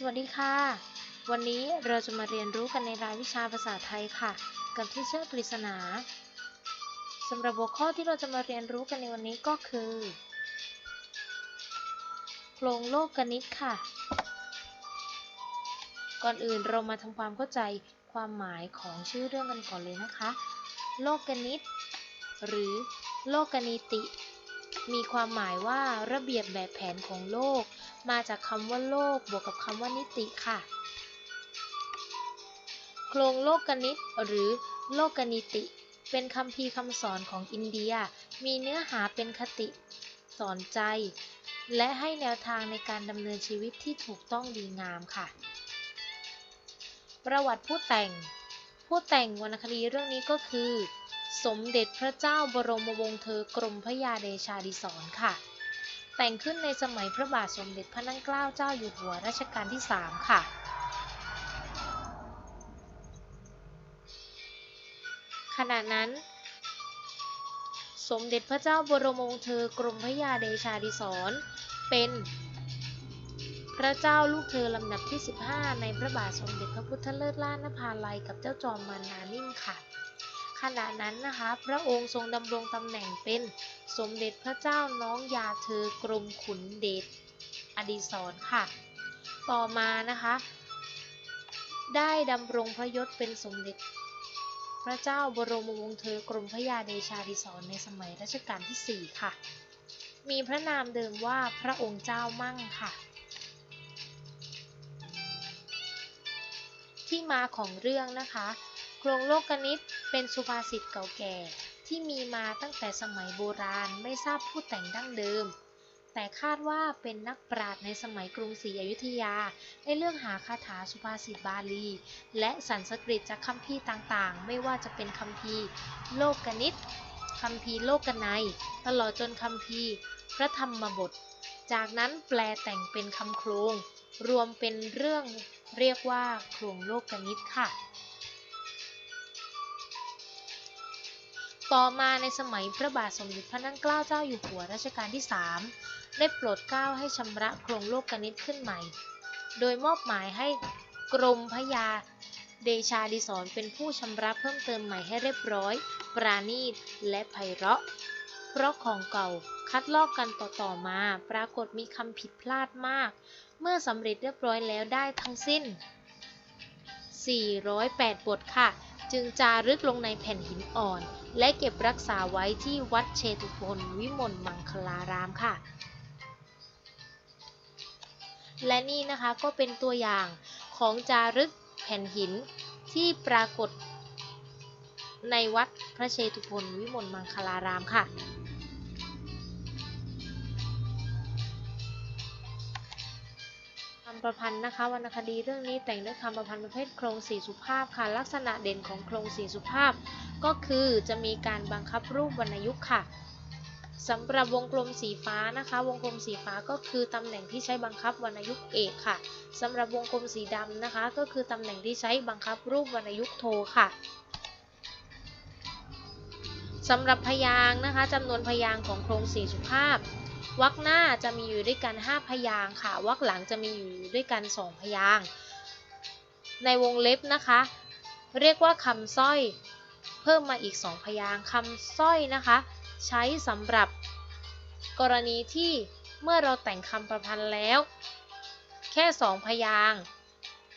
สวัสดีค่ะ วันนี้เราจะมาเรียนรู้กันในรายวิชาภาษาไทยค่ะ กับที่เชื่อปริศนาสำหรับหัวข้อที่เราจะมาเรียนรู้กันในวันนี้ก็คือโครงโลกกนิตค่ะ ก่อนอื่นเรามาทำความเข้าใจความหมายของชื่อเรื่องกันก่อนเลยนะคะ โลกกนิต หรือโลกกนิติ มีความหมายว่าระเบียบแบบแผนของโลก มาจากคำว่าโลกบวกกับคำว่านิติค่ะ โครงโลกกนิตหรือโลกกนิติ เป็นคำพีร์คำสอนของอินเดีย มีเนื้อหาเป็นคติ สอนใจ และให้แนวทางในการดำเนินชีวิตที่ถูกต้องดีงามค่ะ ประวัติผู้แต่ง ผู้แต่งวรรณคดีเรื่องนี้ก็คือ สมเด็จพระเจ้าบรมวงศ์เธอกรมพระยาเดชาดิศรค่ะ แต่งขึ้นในสมัยพระบาทสมเด็จพระนั่งเกล้าเจ้าอยู่หัวรัชกาลที่ 3 ค่ะ ขณะนั้น สมเด็จพระเจ้าบรมวงศ์เธอกรมพระยาเดชาดิศรเป็นพระเจ้าลูกเธอลำดับที่ 15 ในพระบาทสมเด็จพระพุทธเลิศล่านภาลัยกับเจ้าจอมมารนานิ่มค่ะ ขณะนั้นนะคะพระองค์ทรงดำรงตำแหน่งเป็นสมเด็จพระเจ้าน้องยาเธอกรมขุนเดชอดีศรค่ะ ต่อมานะคะ ได้ดำรงพระยศเป็นสมเด็จพระเจ้าบรมวงศ์เธอกรมพระยาเดชาดิศรในสมัยรัชกาลที่ 4 ค่ะ มีพระนามเดิมว่าพระองค์เจ้ามั่งค่ะ ที่มาของเรื่องนะคะ โครงโลกนิต เป็นสุภาษิตเก่าแก่ที่มีมาตั้งแต่สมัยโบราณไม่ทราบผู้แต่งดั้งเดิม แต่คาดว่าเป็นนักปราชญ์ในสมัยกรุงศรีอยุธยาได้เรื่องหาคาถาสุภาษิตบาลี และสันสกฤตจากคัมภีร์ต่างๆ ไม่ว่าจะเป็นคัมภีร์ โลกนิตคัมภีร์โลกนัยตลอดจนคัมภีร์ พระธรรมบท จากนั้นแปลแต่งเป็นคำโครงรวมเป็นเรื่องเรียกว่าโครงโลกนิตค่ะ ต่อมาในสมัยพระบาทสมเด็จพระนั่งเกล้าเจ้าอยู่หัวรัชกาลที่ 3 ได้โปรดเกล้าให้ชำระโครงโลกกนิตขึ้นใหม่ โดยมอบหมายให้กรมพยาเดชาดิศรเป็นผู้ชำระเพิ่มเติมใหม่ให้เรียบร้อย ปราณีตและไพเราะ เพราะของเก่าคัดลอกกันต่อๆมา ปรากฏมีคำผิดพลาดมาก เมื่อสำเร็จเรียบร้อยแล้วได้ทั้งสิ้น 408 บทค่ะ จึงจารึกลงในแผ่นหินอ่อน และเก็บรักษาไว้ที่วัดเชตุพนวิมลมังคลารามค่ะ และนี่นะคะก็เป็นตัวอย่างของจารึกแผ่นหินที่ปรากฏในวัดพระเชตุพนวิมลมังคลารามค่ะ คำประพันธ์นะคะวรรณคดีเรื่องนี้แต่งด้วยคำประพันธ์ประเภทโครงสี่สุภาพค่ะ ลักษณะเด่นของโครงสี่สุภาพ ก็คือจะมีการบังคับรูปวรรณยุกต์ค่ะสำหรับวงกลมสีฟ้านะคะ วงกลมสีฟ้าก็คือตำแหน่งที่ใช้บังคับวรรณยุกต์เอกค่ะสำหรับวงกลมสีดำนะคะ ก็คือตำแหน่งที่ใช้บังคับรูปวรรณยุกต์โทค่ะสำหรับพยางค์นะคะจำนวนพยางค์ของโครงสี่สุภาพวรรคหน้าจะมีอยู่ด้วยกัน 5 พยางค์ค่ะวรรคหลังจะมีอยู่ด้วยกัน 2 พยางค์ในวงเล็บนะคะ เรียกว่าคำสร้อย พิ่มมาอีก 2 พยางค์คำสร้อยนะคะ ใช้สำหรับกรณีที่เมื่อเราแต่งคำประพันธ์แล้ว แค่ 2 พยางค์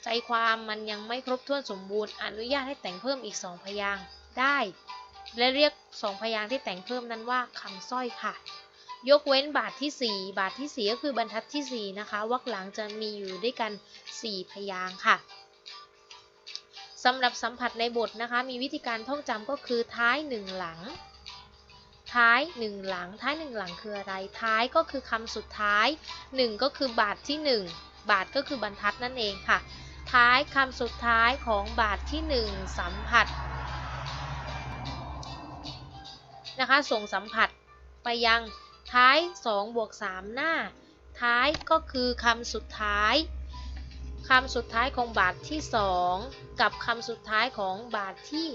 ใจความมันยังไม่ครบถ้วนสมบูรณ์อนุญาตให้แต่งเพิ่มอีก 2 พยางค์ได้ และเรียก 2 พยางค์ที่แต่งเพิ่มนั้นว่าคำสร้อยค่ะ ยกเว้นบาทที่ 4 บาทที่ 4 ก็คือบรรทัดที่ 4 นะคะวรรคหลังจะมีอยู่ด้วยกัน 4 พยางค์ค่ะ สำหรับสัมผัสในบทนะคะ มีวิธีการท่องจำก็คือท้าย1หลัง ท้าย1หลัง ท้าย1หลังคืออะไร ท้ายก็คือคำสุดท้าย1ก็คือบาทที่1บาทก็คือบรรทัดนั่นเองค่ะ ท้ายคำสุดท้ายของบาทที่1สัมผัสนะคะ ส่งสัมผัสไปยังท้าย2บวก3หน้า ท้ายก็คือคำสุดท้าย คำสุดท้ายของบาทที่ 2 กับคำสุดท้ายของบาทที่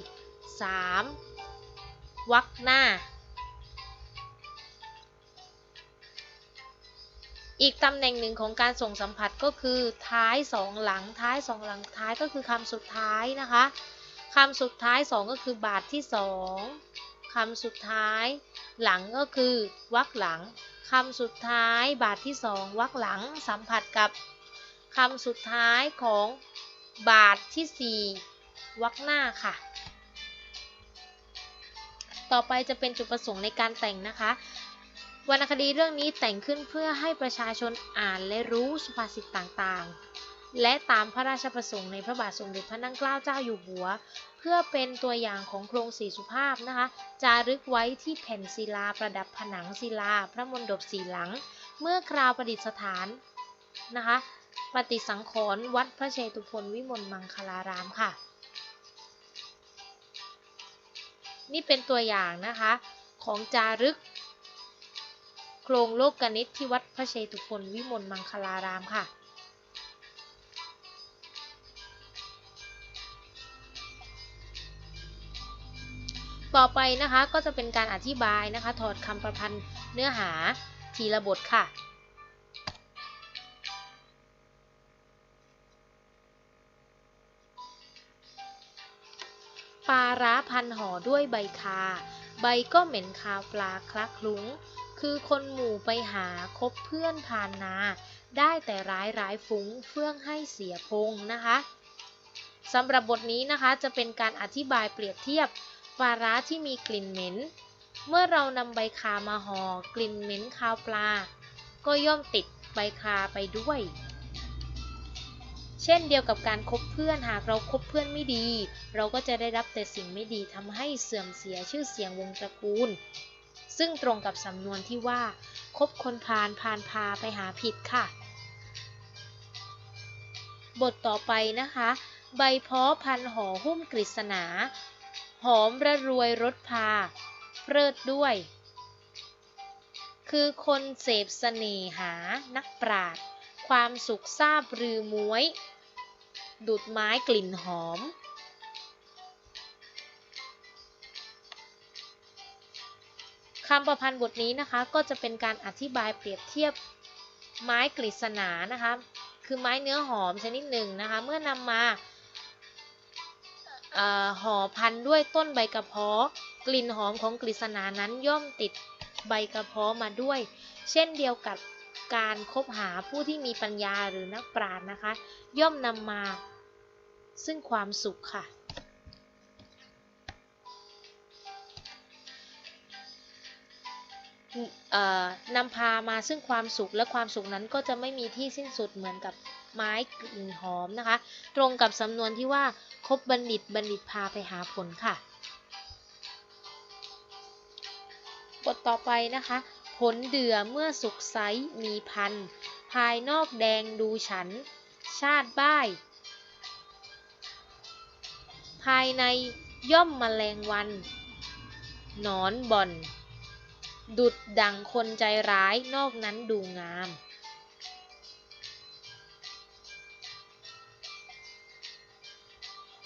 3วรรคหน้า อีกตำแหน่งหนึ่งของการส่งสัมผัสก็คือท้ายสองหลังท้ายสองหลังท้ายก็คือคำสุดท้ายนะคะคำสุดท้ายสองก็คือบาทที่สองคำสุดท้าย หลังก็คือวรรคหลัง คำสุดท้ายบาทที่สองวรรคหลังสัมผัสกับ คำสุดท้ายของบาทที่สี่วรรคหน้าค่ะ ต่อไปจะเป็นจุดประสงค์ในการแต่งนะคะ วรรณคดีเรื่องนี้แต่งขึ้นเพื่อให้ประชาชนอ่านและรู้สุภาษิตต่างๆ และตามพระราชประสงค์ในพระบาทสมเด็จพระนั่งเกล้าเจ้าอยู่หัว เพื่อเป็นตัวอย่างของโครงสีสุภาพนะคะ จารึกไว้ที่แผ่นศิลาประดับผนังศิลา พระมณฑปสีหลัง เมื่อคราวประดิษฐาน นะคะ ปฏิสังขรณ์วัดพระเชตุพนวิมลมังคลารามค่ะ นี่เป็นตัวอย่างนะคะของจารึก โครงโลกกนิษที่วัดพระเชตุพนวิมลมังคลารามค่ะต่อไปนะคะก็จะเป็นการอธิบายนะคะ ถอดคำประพันธ์เนื้อหาทีละบทค่ะาร้าพันห่อด้วยใบคา ใบก็เหม็นคาวปลาคลักลุ้ง คือคนหมู่ไปหาคบเพื่อนผ่านนา ได้แต่ร้ายร้ายฟุ้งเฟื่องให้เสียพงนะคะสำหรับบทนี้นะคะจะเป็นการอธิบายเปรียบเทียบปลาร้าที่มีกลิ่นเหม็น เมื่อเรานำใบคามาหอ่อกลิ่นเหม็นคาวปลา ก็ย่อมติดใบคาไปด้วย เช่นเดียวกับการคบเพื่อนหากเราครบเพื่อนไม่ดี เราก็จะได้รับแต่สิ่งไม่ดีทำให้เสื่อมเสียชื่อเสียงวงตระกูล ซึ่งตรงกับสำนวนที่ว่า คบคนพาลพาลพาไปหาผิดค่ะ บทต่อไปนะคะ ใบเพาะพันห่อหุ้มกฤษณา หอมระรวยรสพา เพลิดด้วย คือคนเสพเสน่หานักปราด ความสุขทราบรือมวย ดุดไม้กลิ่นหอม คำประพันธ์บทนี้นะคะก็จะเป็นการอธิบายเปรียบเทียบไม้กฤษณานะคะ คือไม้เนื้อหอมชนิดหนึ่งนะคะ เมื่อนำมาห่อพันด้วยต้นใบกระเพาะ กลิ่นหอมของกฤษณานั้นย่อมติดใบกระเพาะมาด้วย เช่นเดียวกับ การคบหาผู้ที่มีปัญญาหรือนักปราชญ์นะคะ ย่อมนำมาซึ่งความสุขค่ะ นำพามาซึ่งความสุขและความสุขนั้นก็จะไม่มีที่สิ้นสุดเหมือนกับไม้กลิ่นหอมนะคะ ตรงกับสำนวนที่ว่าคบบัณฑิตบัณฑิตพาไปหาผลค่ะ บทต่อไปนะคะ ผลเดือเมื่อสุกไซมีพัน ภายนอกแดงดูฉัน ชาติบ้าย ภายในย่อมมแมลงวันนอนบ่อน ดุดดังคนใจร้ายนอกนั้นดูงาม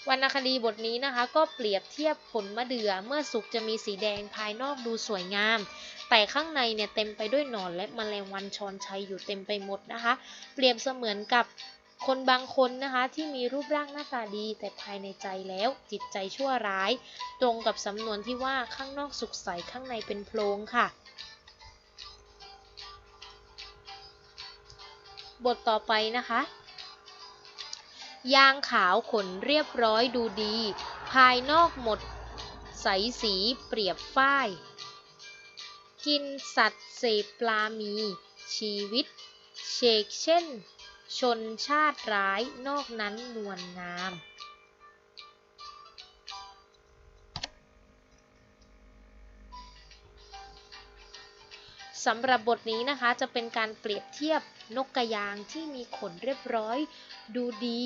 วรรณคดีบทนี้นะคะก็เปรียบเทียบผลมะเดื่อเมื่อสุกจะมีสีแดงภายนอกดูสวยงาม แต่ข้างในเนี่ยเต็มไปด้วยหนอนและมแมลงวันชอนชัยอยู่เต็มไปหมดนะคะ เปรียบเสมือนกับคนบางคนนะคะที่มีรูปร่างหน้าตาดี แต่ภายในใจแล้วจิตใจชั่วร้าย ตรงกับสำนวนที่ว่าข้างนอกสุขใสข้างในเป็นโพรงค่ะ บทต่อไปนะคะ ยางขาวขนเรียบร้อยดูดี ภายนอกหมดใสสีเปรียบฝ้าย กินสัตว์เสพปลามี ชีวิต เชกเช่น ชนชาติร้ายนอกนั้นนวลงาม สำหรับบทนี้นะคะจะเป็นการเปรียบเทียบนกกระยางที่มีขนเรียบร้อย ดูดี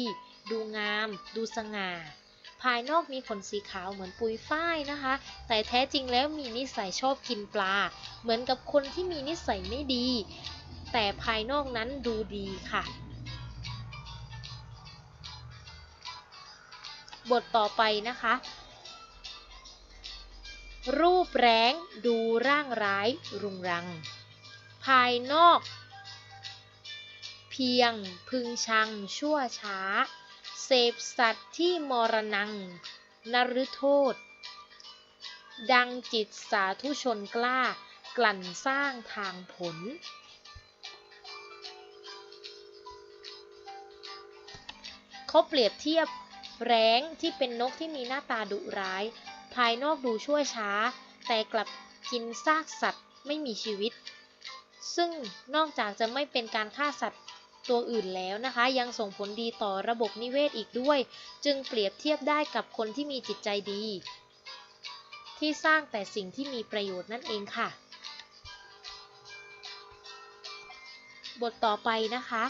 ดูงาม ดูสง่า ภายนอกมีขนสีขาวเหมือนปุยฝ้ายนะคะ แต่แท้จริงแล้วมีนิสัยชอบกินปลา เหมือนกับคนที่มีนิสัยไม่ดี แต่ภายนอกนั้นดูดีค่ะ บทต่อไปนะคะ รูปแร้งดูร่างร้ายรุงรัง ภายนอก เพียงพึงชังชั่วช้า เสพสัตว์ที่มรณังนฤโทษ ดังจิตสาธุชนกล้ากลั่นสร้างทางผล เขาเปรียบเทียบแร้งที่เป็นนกที่มีหน้าตาดุร้าย ภายนอกดูชั่วช้า แต่กลับกินซากสัตว์ไม่มีชีวิต ซึ่งนอกจากจะไม่เป็นการฆ่าสัตว์ ตัวอื่นแล้วนะคะ ยังส่งผลดีต่อระบบนิเวศอีกด้วย จึงเปรียบเทียบได้กับคนที่มีจิตใจดี ที่สร้างแต่สิ่งที่มีประโยชน์นั่นเองค่ะ บทต่อไปนะคะ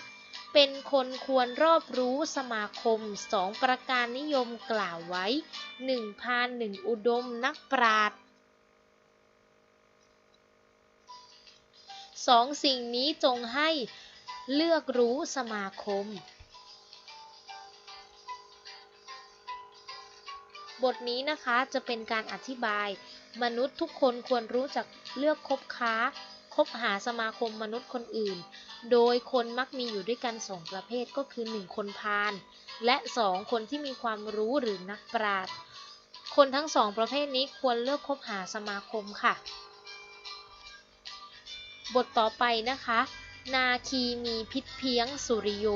เป็นคนควรรอบรู้สมาคมสองประการนิยมกล่าวไว้หนึ่งพานหนึ่งอุดมนักปราชญ์สองสิ่งนี้จงให้ เลือกรู้สมาคม บทนี้นะคะจะเป็นการอธิบาย มนุษย์ทุกคนควรรู้จักเลือกคบค้า คบหาสมาคมมนุษย์คนอื่น โดยคนมักมีอยู่ด้วยกันสองประเภทก็คือ 1 คนพาลและ2คนที่มีความรู้หรือนักปราชญ์คนทั้งสองประเภทนี้ควรเลือกคบหาสมาคมค่ะ บทต่อไปนะคะ นาคีมีพิษเพียงสุริโย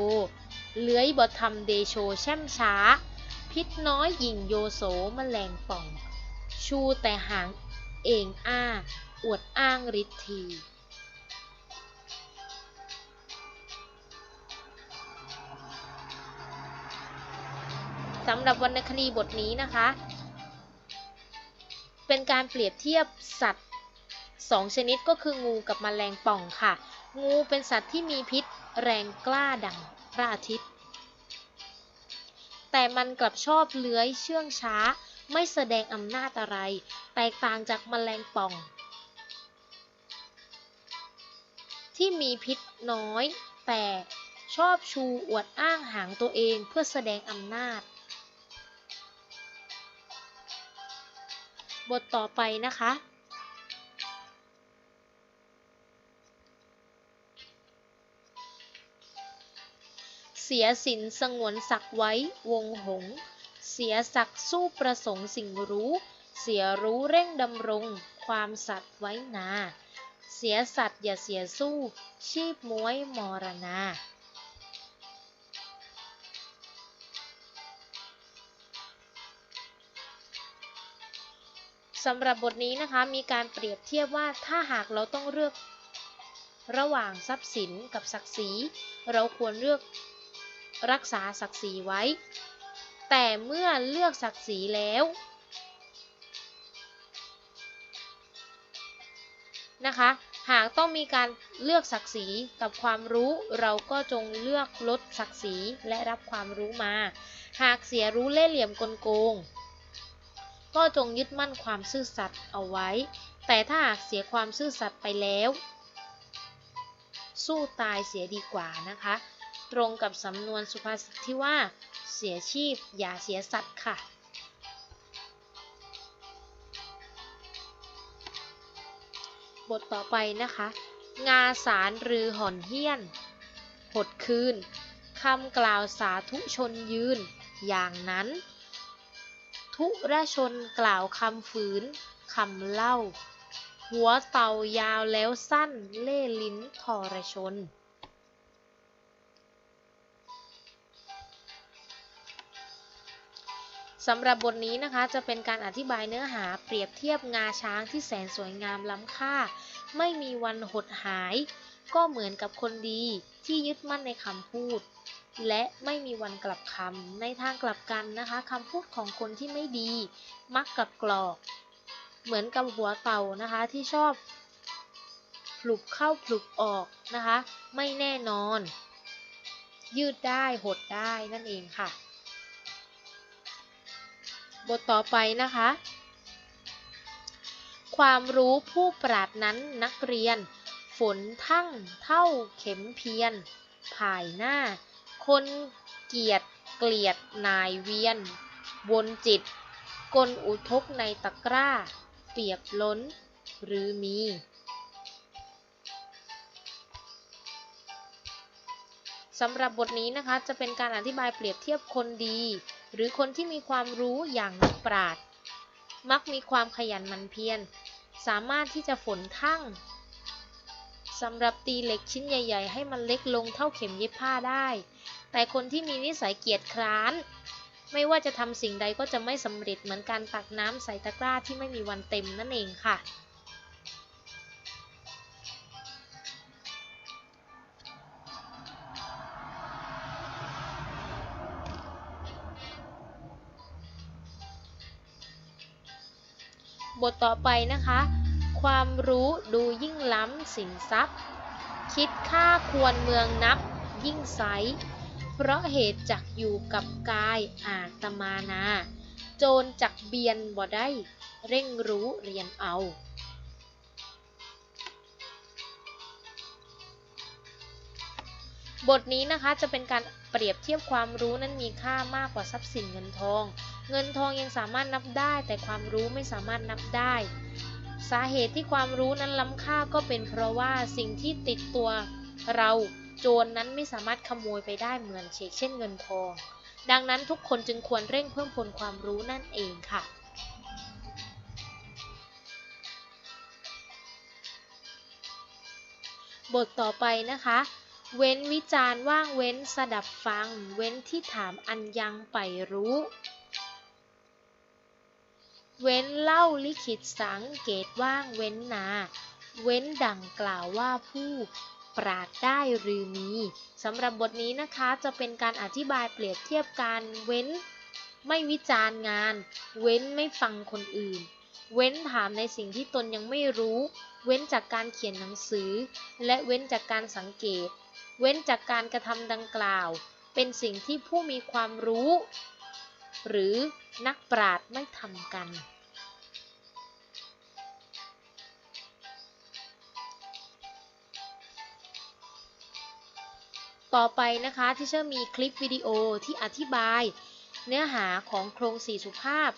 เลื้อยบทธรรมเดโชแช่มช้า พิษน้อยหยิ่งโยโสมแมลงป่อง ชูแต่หางเองอ้า อวดอ้างฤทธีสำหรับวรรณคดีบทนี้นะคะ เป็นการเปรียบเทียบสัตว์สองชนิดก็คืองูกับแมลงป่องค่ะ งูเป็นสัตว์ที่มีพิษแรงกล้าดังพระอาทิตย์ แต่มันกลับชอบเลื้อยเชื่องช้า ไม่แสดงอำนาจอะไร แตกต่างจากแมลงป่อง ที่มีพิษน้อย แต่ชอบชูอวดอ้างหางตัวเองเพื่อแสดงอำนาจ บทต่อไปนะคะ เสียสินสงวนศักไว้ วงหงส์เสียศักสู้ประสงค์สิ่งรู้ เสียรู้เร่งดำรง ความสัตย์ไว้นา เสียสัตย์อย่าเสียสู้ ชีพม้วยมรณาสำหรับบทนี้นะคะมีการเปรียบเทียบว่าถ้าหากเราต้องเลือก ระหว่างทรัพย์สินกับศักดิ์ศรีเราควรเลือก รักษาศักดิ์ศรีไว้ แต่เมื่อเลือกศักดิ์ศรีแล้วนะคะ หากต้องมีการเลือกศักดิ์ศรีกับความรู้เราก็จงเลือกลดศักดิ์ศรีและรับความรู้มา หากเสียรู้เล่เหลี่ยมกลโกง ก็จงยึดมั่นความซื่อสัตย์เอาไว้ แต่ถ้าหากเสียความซื่อสัตย์ไปแล้ว สู้ตายเสียดีกว่านะคะ ตรงกับสำนวนสุภาษิตที่ว่า เสียชีพอย่าเสียสัตว์ค่ะ บทต่อไปนะคะ งาสารหรือห่อนเฮี้ยน หดคืนคำกล่าวสาธุชนยืน อย่างนั้น ทุระชนกล่าวคำฝืนคำเล่า หัวเต่ายาวแล้วสั้นเล่ลิ้นทรชน สำหรับบทนี้นะคะจะเป็นการอธิบายเนื้อหาเปรียบเทียบงาช้างที่แสนสวยงามล้ำค่า ไม่มีวันหดหาย ก็เหมือนกับคนดีที่ยึดมั่นในคำพูด และไม่มีวันกลับคำในทางกลับกันนะคะคำพูดของคนที่ไม่ดี มักกลับกรอก เหมือนกับหัวเต่านะคะที่ชอบผลุบเข้าผลุบออกนะคะ ไม่แน่นอน ยืดได้หดได้นั่นเองค่ะ บทต่อไปนะคะ ความรู้ผู้ปราดนั้นนักเรียน ฝนทั้งเท่าเข็มเพียนภายหน้า คนเกียดเกลียดนายเวียน วนจิต กลอุทกในตะกร้า เปียบล้น หรือมี สำหรับบทนี้นะคะจะเป็นการอธิบายเปรียบเทียบคนดี หรือคนที่มีความรู้อย่างนักปราชญ์มักมีความขยันหมั่นเพียร สามารถที่จะฝนทั่งสำหรับตีเหล็กชิ้นใหญ่ ๆ ให้มันเล็กลงเท่าเข็มเย็บผ้าได้ แต่คนที่มีนิสัยเกียจคร้าน ไม่ว่าจะทำสิ่งใดก็จะไม่สำเร็จเหมือนการตักน้ำใส่ตะกร้าที่ไม่มีวันเต็มนั่นเองค่ะ บทต่อไปนะคะ ความรู้ดูยิ่งล้ำสินทรัพย์ คิดค่าควรเมืองนับยิ่งไซเพราะเหตุจักอยู่กับกายอาตมานา โจรจักเบียนบ่ได้ เร่งรู้เรียนเอาบทนี้นะคะจะเป็นการเปรียบเทียบความรู้นั้นมีค่ามากกว่าทรัพย์สินเงินทอง เงินทองยังสามารถนับได้ แต่ความรู้ไม่สามารถนับได้ สาเหตุที่ความรู้นั้นล้ำค่าก็เป็นเพราะว่าสิ่งที่ติดตัวเราโจรนนั้นไม่สามารถขโมยไปได้เหมือนเชกเช่นเงินทอง ดังนั้นทุกคนจึงควรเร่งเพิ่มพูนความรู้นั่นเองค่ะบทต่อไปนะคะ เว้นวิจารณ์ว่างเว้นสดับฟัง เว้นที่ถามอันยังไปรู้ เว้นเล่าลิขิตสังเกตว่างเว้นนา เว้นดังกล่าวว่าผู้ปราดได้หรือมีสำหรับบทนี้นะคะจะเป็นการอธิบายเปรียบเทียบการเว้น ไม่วิจารณ์งาน เว้นไม่ฟังคนอื่น เว้นถามในสิ่งที่ตนยังไม่รู้ เว้นจากการเขียนหนังสือ และเว้นจากการสังเกต เว้นจากการกระทำดังกล่าว เป็นสิ่งที่ผู้มีความรู้ หรือนักปราชญ์ไม่ทำกัน ต่อไปนะคะที่เชอร์มีคลิปวิดีโอที่อธิบายเนื้อหาของโครงสี่สุภาพ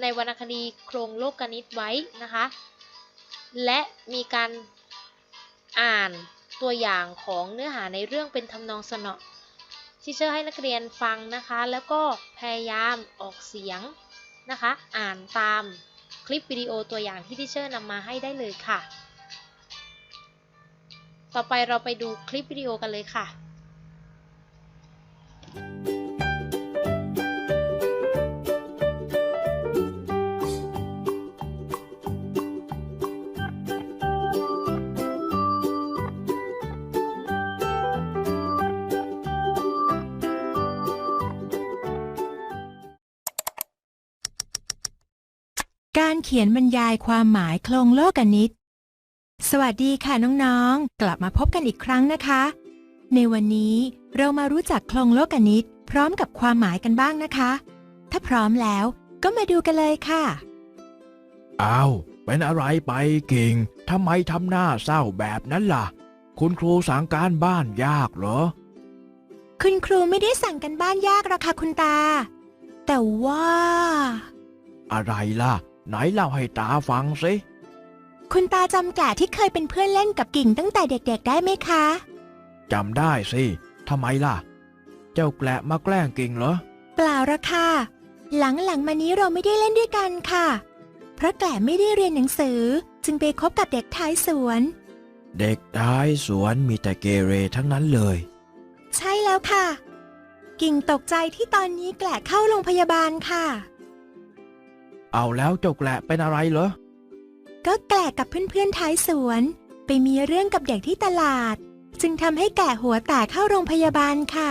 ในวรรณคดีโครงโลกกนิตไว้นะคะ และมีการอ่านตัวอย่างของเนื้อหาในเรื่องเป็นทำนองสนอที่เชอร์ให้นักเรียนฟังนะคะ แล้วก็พยายามออกเสียงนะคะ อ่านตามคลิปวิดีโอตัวอย่างที่ที่เชอร์นำมาให้ได้เลยค่ะ ต่อไปเราไปดูคลิปวิดีโอกันเลยค่ะ การเขียนบรรยายความหมายโครงโลกนิต สวัสดีค่ะน้องๆ กลับมาพบกันอีกครั้งนะคะ ในวันนี้เรามารู้จักโครงโลกนิตพร้อมกับความหมายกันบ้างนะคะ ถ้าพร้อมแล้วก็มาดูกันเลยค่ะ อ้าว เป็นอะไรไปกิ่งทำไมทำหน้าเศร้าแบบนั้นล่ะ คุณครูสั่งการบ้านยากเหรอ คุณครูไม่ได้สั่งกันบ้านยากหรอกค่ะคุณตา แต่ว่า อะไรล่ะ ไหนเล่าให้ตาฟังสิ คุณตาจำแก่ที่เคยเป็นเพื่อนเล่นกับกิ่งตั้งแต่เด็กๆ ได้ไหมคะ จำได้สิ ทำไมล่ะ เจ้าแกละมาแกล้งกิ่งเหรอ เปล่าหรอกค่ะ หลังๆมานี้เราไม่ได้เล่นด้วยกันค่ะ เพราะแกลไม่ได้เรียนหนังสือ จึงไปคบกับเด็กท้ายสวน เด็กท้ายสวนมีแต่เกเรทั้งนั้นเลย ใช่แล้วค่ะ กิ่งตกใจที่ตอนนี้แกลเข้าโรงพยาบาลค่ะ เอาแล้วเจ้าแกละเป็นอะไรเหรอ ก็แกลกับเพื่อนๆท้ายสวน ไปมีเรื่องกับเด็กที่ตลาด จึงทำให้แก่หัวแตกเข้าโรงพยาบาลค่ะ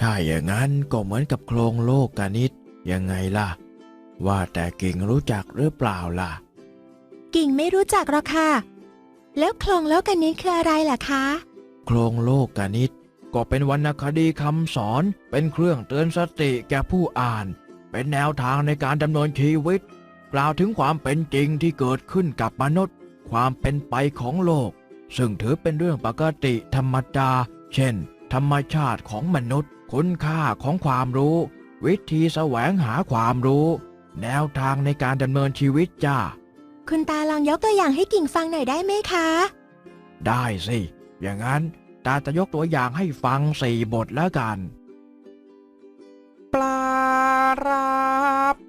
ถ้าอย่างนั้นก็เหมือนกับโครงโลกกานิตยังไงล่ะ ว่าแต่กิ่งรู้จักหรือเปล่าล่ะ กิ่งไม่รู้จักหรอกค่ะ แล้วโคลงแล้วกันนี้คืออะไรล่ะคะ โครงโลกกานิตก็เป็นวรรณคดีคำสอน เป็นเครื่องเตือนสติแก่ผู้อ่าน เป็นแนวทางในการดำเนินชีวิต กล่าวถึงความเป็นจริงที่เกิดขึ้นกับมนุษย์ ความเป็นไปของโลก ซึ่งถือเป็นเรื่องปกติธรรมดา เช่น ธรรมชาติของมนุษย์ คุณค่าของความรู้ วิธีแสวงหาความรู้ แนวทางในการดำเนินชีวิตจ้า คุณตาลองยกตัวอย่างให้กิ่งฟังหน่อยได้ไหมคะ ได้สิ อย่างนั้นตาจะยกตัวอย่างให้ฟังสี่บทแล้วกัน ปลารา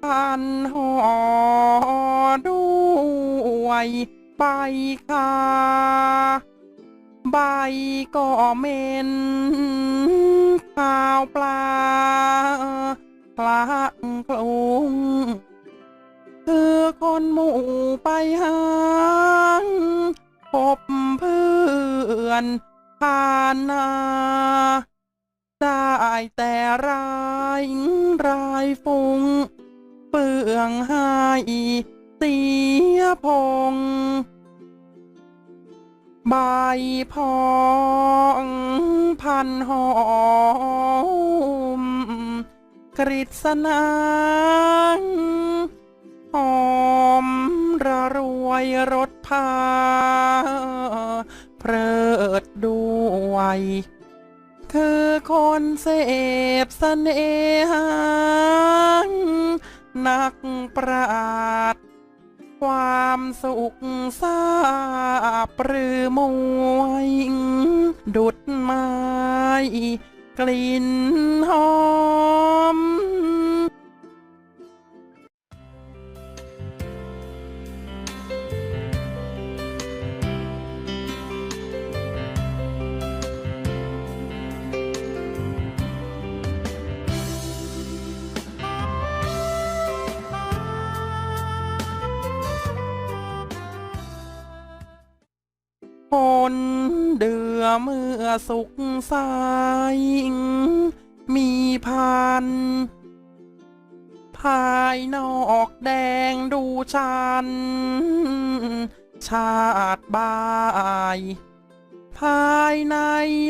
พันห่อด้วยใบคาใบก็เมนข้าวปลาพลากคลุงคือคนหมู่ไปหาพบเพื่อนผ่านนาได้แต่รายรายฟุง องให้เสียพง ใบพองพันหอมกฤษณางหอมระรวยรถพาเพลิดด้วยคือคนเสพเสน่หา นักปราดความสุขซาปรือมวยดุดไม้กลิ่นหอม นเดือเมื่อสุขใสมีพัน ภายนอกแดงดูชัน ชาติบาย ภายใน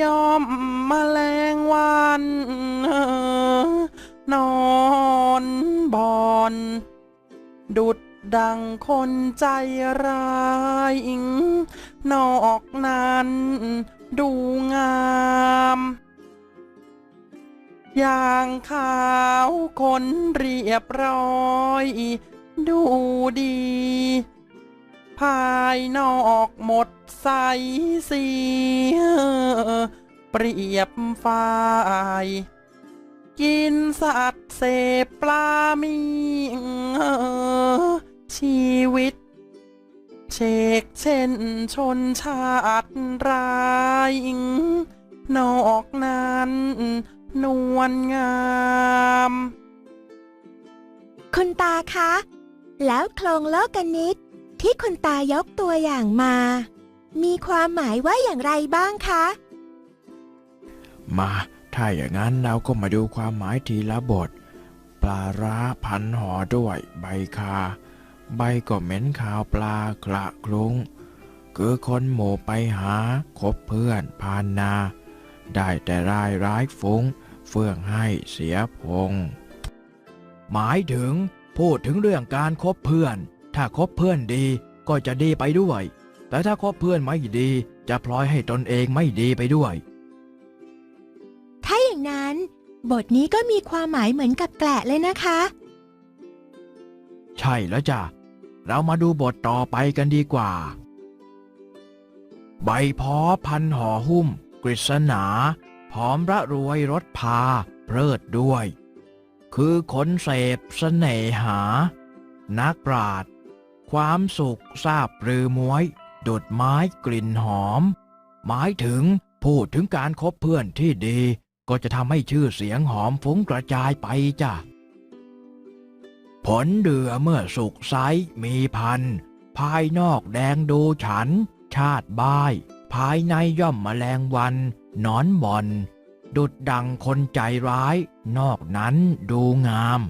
ย่อมมแมลงวัน นอนบอน ดุดดังคนใจร้าย นอกนั้น ดูงาม อย่างขาวคนเรียบร้อย ดูดี ภายนอกหมดใสเสียเปรียบฝ่ายกินสัตว์เสพปลามีชีวิต เชกเช่นชนชาติรายนอกนั้นนวลงาม คุณตาคะ แล้วโครงโลกนิตที่คุณตายกตัวอย่างมา มีความหมายว่าอย่างไรบ้างคะ มา ถ้าอย่างนั้นเราก็มาดูความหมายทีละบท ปลาร้าพันห่อด้วยใบคา ใบก็เหม็นขาวปลากระคลุ้งคือคนหมู่ไปหาคบเพื่อนพานนา ได้แต่รายร้ายฟุ้ง เฟื่องให้เสียพง หมายถึงพูดถึงเรื่องการคบเพื่อน ถ้าคบเพื่อนดีก็จะดีไปด้วย แต่ถ้าคบเพื่อนไม่ดีจะพลอยให้ตนเองไม่ดีไปด้วย ถ้าอย่างนั้น บทนี้ก็มีความหมายเหมือนกับแกละเลยนะคะ ใช่แล้วจ้ะ เรามาดูบทต่อไปกันดีกว่า ใบพอพันห่อหุ้ม กฤษณาพร้อมระรวยรถพา เพลิดด้วย คือคนเสพเสน่หา นักปราด ความสุขทราบปรือมวยดุดไม้กลิ่นหอม หมายถึงพูดถึงการคบเพื่อนที่ดี ก็จะทำให้ชื่อเสียงหอมฟุ้งกระจายไปจ้ะ ผลเดือเมื่อสุกไซมีพัน ภายนอกแดงดูฉัน ชาติบ้าย ภายในย่อมแมลงวันนอนบอน ดุดดังคนใจร้าย นอกนั้นดูงาม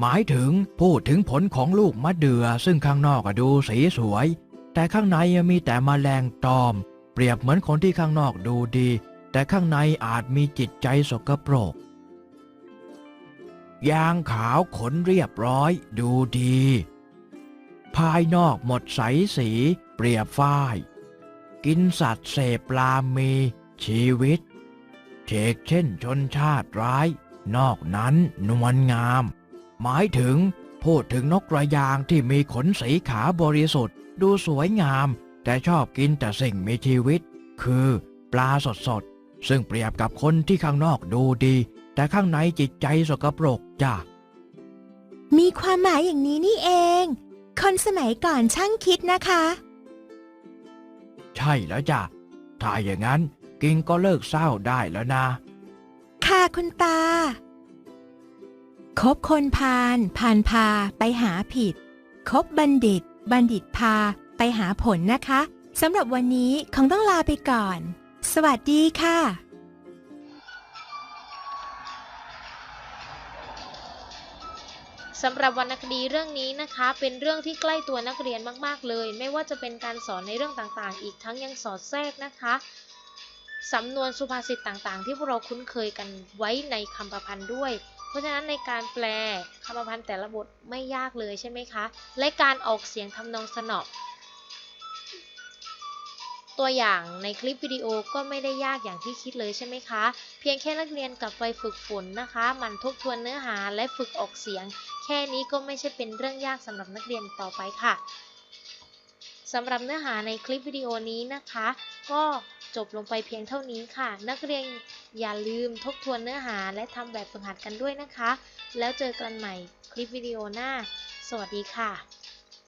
หมายถึงพูดถึงผลของลูกมะเดื่อซึ่งข้างนอกดูสีสวย แต่ข้างในมีแต่มแมลงตอม เปรียบเหมือนคนที่ข้างนอกดูดี แต่ข้างในอาจมีจิตใจสกปรก ยางขาวขนเรียบร้อยดูดี ภายนอกหมดใสสีเปรียบฝ้าย กินสัตว์เสพปลามีชีวิตเชกเช่นชนชาติร้าย นอกนั้นนวลงาม หมายถึงพูดถึงนกกระยางที่มีขนสีขาบริสุทธิ์ ดูสวยงาม แต่ชอบกินแต่สิ่งมีชีวิต คือปลาสดๆซึ่งเปรียบกับคนที่ข้างนอกดูดี แต่ข้างในจิตใจสกปรก จ้ะ มีความหมายอย่างนี้นี่เอง คนสมัยก่อนช่างคิดนะคะ ใช่แล้วจ้ะ ถ้าอย่างนั้นกิ่งก็เลิกเศร้าได้แล้วนะ ค่ะคุณตา คบคนพาลพาลพาไปหาผิด คบบัณฑิต บัณฑิตพาไปหาผลนะคะสำหรับวันนี้คงต้องลาไปก่อน สวัสดีค่ะ สำหรับวรรณคดีเรื่องนี้นะคะ เป็นเรื่องที่ใกล้ตัวนักเรียนมาก ๆ เลย ไม่ว่าจะเป็นการสอนในเรื่องต่างๆ อีกทั้งยังสอดแทรกนะคะสำนวนสุภาษิตต่างๆ ที่พวกเราคุ้นเคยกันไว้ในคำประพันธ์ด้วย เพราะฉะนั้นในการแปลคำประพันธ์แต่ละบทไม่ยากเลยใช่ไหมคะ และการออกเสียงทำนองสนอตัวอย่างในคลิปวิดีโอก็ไม่ได้ยากอย่างที่คิดเลยใช่ไหมคะ เพียงแค่นักเรียนกลับไปฝึกฝนนะคะหมันทบทวนเนื้อหาและฝึกออกเสียง แค่นี้ก็ไม่ใช่เป็นเรื่องยากสำหรับนักเรียนต่อไปค่ะสำหรับเนื้อหาในคลิปวิดีโอนี้นะคะ ก็จบลงไปเพียงเท่านี้ค่ะ นักเรียนอย่าลืมทบทวนเนื้อหาและทำแบบฝึกหัดกันด้วยนะคะ แล้วเจอกันใหม่คลิปวิดีโอหน้า สวัสดีค่ะ